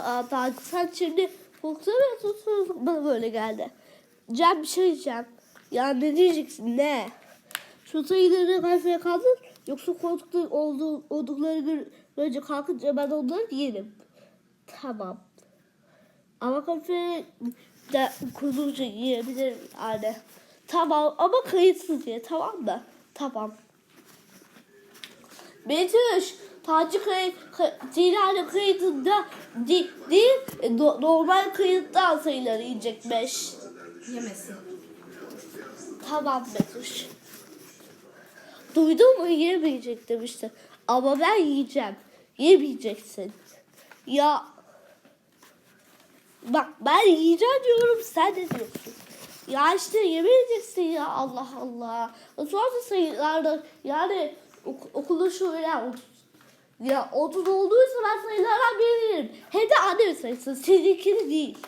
Aa, Taci sen şimdi Fox'a mı tutuyorsun? Bana böyle geldi. Cem bir şey diyeceğim. Ya ne diyeceksin ne? Şu sayıları kafaya kaldır. Yoksa koltukta olduğu, oldukları gün önce kalkınca ben onları yerim. Tamam. Ama kafaya de kurulunca yiyebilirim yani. Tamam ama kayıtsız ye tamam mı? Tamam. Betüş, Taci kayıt, Zilale kayıtında di, değil, e, do- normal kayıttan sayıları yiyecekmiş. Yemesin. Tamam Betüş. Duydun mu yemeyecek demişti. Ama ben yiyeceğim. Yemeyeceksin. Ya bak ben yiyeceğim diyorum sen ne diyorsun? Ya işte yemeyeceksin ya Allah Allah. Sonra sayılarda yani ok- okulda şöyle otuz- ya 30 olduysa ben sayılardan biriyim. Hem de annemin sayısı. Seninkini değil.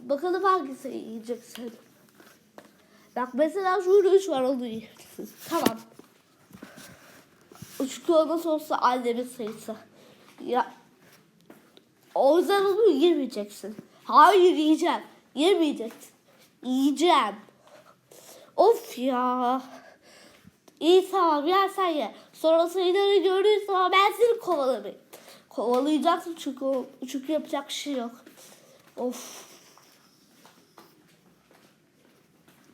Bakalım hangi sayı yiyeceksin. Bak mesela şurada 3 var onu yiyebilirsin. Tamam. Çünkü o nasıl olsa annemin sayısı. Ya o yüzden onu yemeyeceksin. Hayır yiyeceğim. Yemeyeceksin. Yiyeceğim. Of ya. İyi tamam ya sen ye. Sonra sayıları gördüğün zaman ben seni kovalamayayım. Kovalayacaksın çünkü, o- çünkü yapacak şey yok. Of.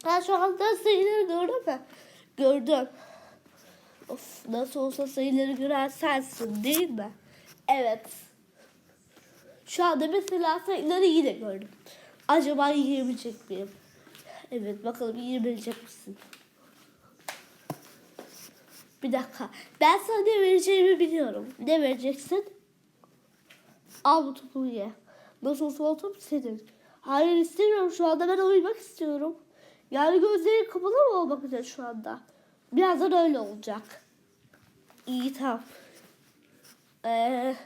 Ben şu anda sayıları gördüm mü? Gördüm. Of nasıl olsa sayıları gören sensin değil mi? Evet. Şu anda mesela sayıları yine gördüm. Acaba yiyebilecek miyim? Evet bakalım yiyebilecek misin? Bir dakika. Ben sana ne vereceğimi biliyorum. Ne vereceksin? Al bu topu ye. Nasıl olsa o top senin. Hayır istemiyorum şu anda ben uyumak istiyorum. Yani gözlerim kapalı mı olmak üzere şu anda? Birazdan öyle olacak. İyi tamam. Ee,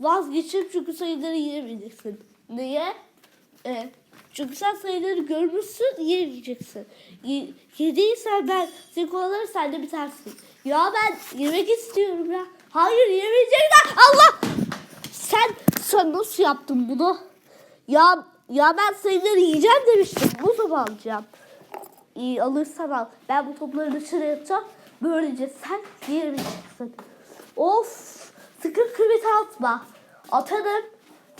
vazgeçip çünkü sayıları yiyemeyeceksin. Niye? Ee, çünkü sen sayıları görmüşsün yiyemeyeceksin. Ye, yediysen ben seni kovalarım sen de bitersin. Ya ben yemek istiyorum ya. Hayır yemeyeceksin. Allah! Sen, sen nasıl yaptın bunu? Ya ya ben sayıları yiyeceğim demiştim. Bu zaman alacağım. İyi alırsan al. Ben bu topları dışarı atacağım. Böylece sen yiyemeyeceksin. Of! Sakın kıvret atma. Atarım.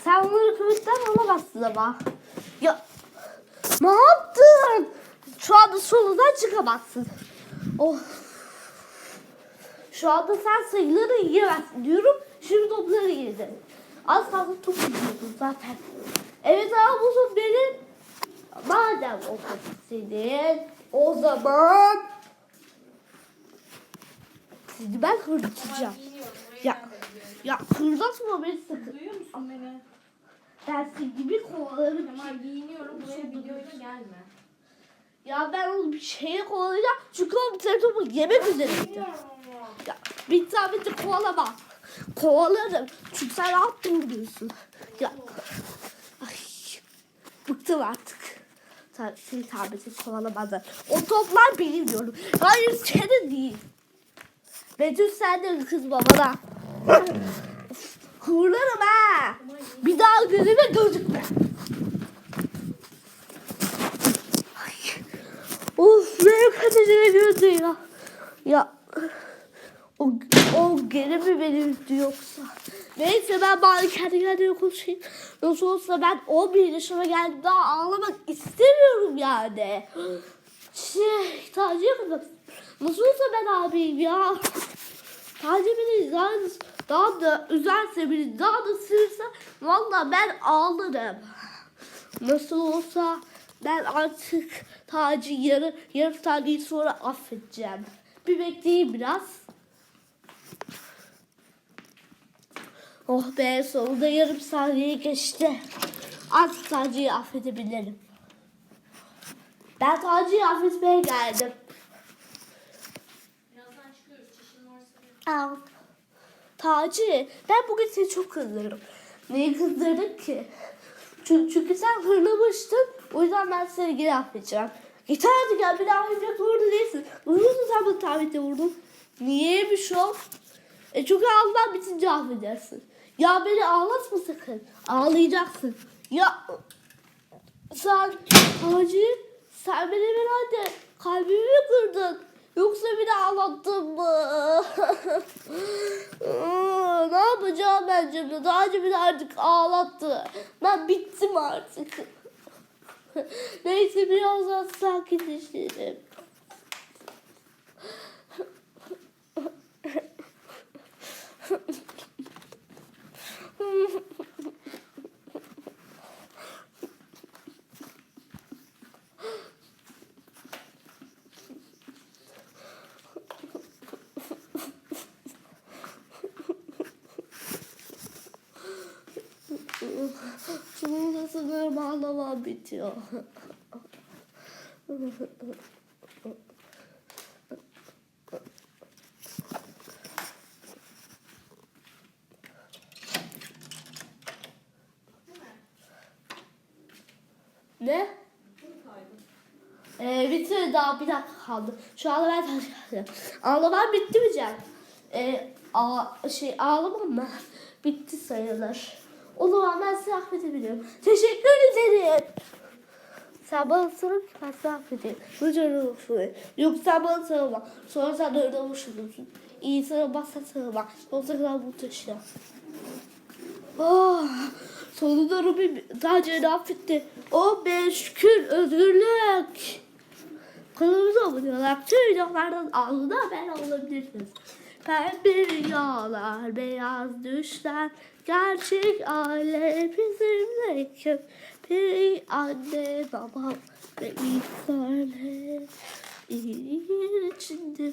Sen onları kıvretten alamazsın ama. Ya ne yaptın? Şu anda solundan çıkamazsın. Of. Şu anda sen sayıları yiyemezsin diyorum. Şimdi topları yedin. Az kaldı top yiyordun zaten. Evet ama bu top benim. Madem o top senin, o zaman sizi ben hırlatacağım. Ya, ya hırlatma beni sakın. Senin gibi kovalarım. Kemal giyiniyorum buraya videoyla gelme. Ya ben onu bir şeye kovalayacağım. Çünkü o bir tane topu yemek üzereydi. Ama. Ya bir zahmet de kovalama. Kovalarım. Çünkü sen rahat durmuyorsun. Ya. Ay. Bıktım artık. Sen, seni zahmeti kovalamazlar. O toplar benim diyorum. Hayır senin değil. Betül sen de kızma bana. Of, Hırlarım ha. Bir daha gözüme gözükme. Of benim kaderime gördü ya. Ya o, o geri mi benimdi yoksa? Neyse ben bari kendi kendime konuşayım. Nasıl olsa ben 11 yaşıma geldim daha ağlamak istemiyorum yani. Şey, Taci'ye kızmak Nasıl olsa ben abiyim ya. Taci beni daha, daha da üzerse beni daha da sığırsa valla ben ağlarım. Nasıl olsa ben artık Taci yarı, yarım saniye sonra affedeceğim. Bir bekleyin biraz. Oh be sonunda yarım saniye geçti. Artık Taci'yi affedebilirim. Ben Taci'yi affetmeye geldim. Birazdan çıkıyoruz. Çişin varsa. Al. Taci, ben bugün seni çok kızdırdım. Neyi kızdırdın ki? Çünkü, çünkü sen hırlamıştın. O yüzden ben seni geri affedeceğim. Git artık ya bir daha affedecek zorunda değilsin. Vurursun sen bana tabitle vurdun. Niyeymiş o? E çünkü ağzından bitince affedersin. Ya beni ağlatma sakın. Ağlayacaksın. Ya sen Hacı sen benim herhalde kalbimi mi kırdın? Yoksa beni ağlattın mı? Şimdi? Daha önce beni artık ağlattı. Ben bittim artık. Neyse birazdan sakinleşelim. Sonunda sanırım ağlamam bitiyor. Ne? Ee, bitti daha bir dakika kaldı. Şu anda ben taş Ağlamam bitti mi Cem? Ee, a, şey ağlamam mı? Bitti sayılır. O ben size affedebiliyorum. Teşekkür ederim. Sen bana sarıl ki ben size affedeyim. Rica olsun. Yok sen bana sarılma. Sonra sen de öyle olursun. İyi sarılmazsan sarılma. Yoksa kadar muhteşem. Oh, sonunda Rubim sadece affetti. Oh be şükür özgürlük. Kanalımıza abone olarak tüm videolardan anında haber olabilirsiniz. Pembe rüyalar, beyaz düşler, gerçek aile bizimle Bir anne, babam ve insanlar içinde.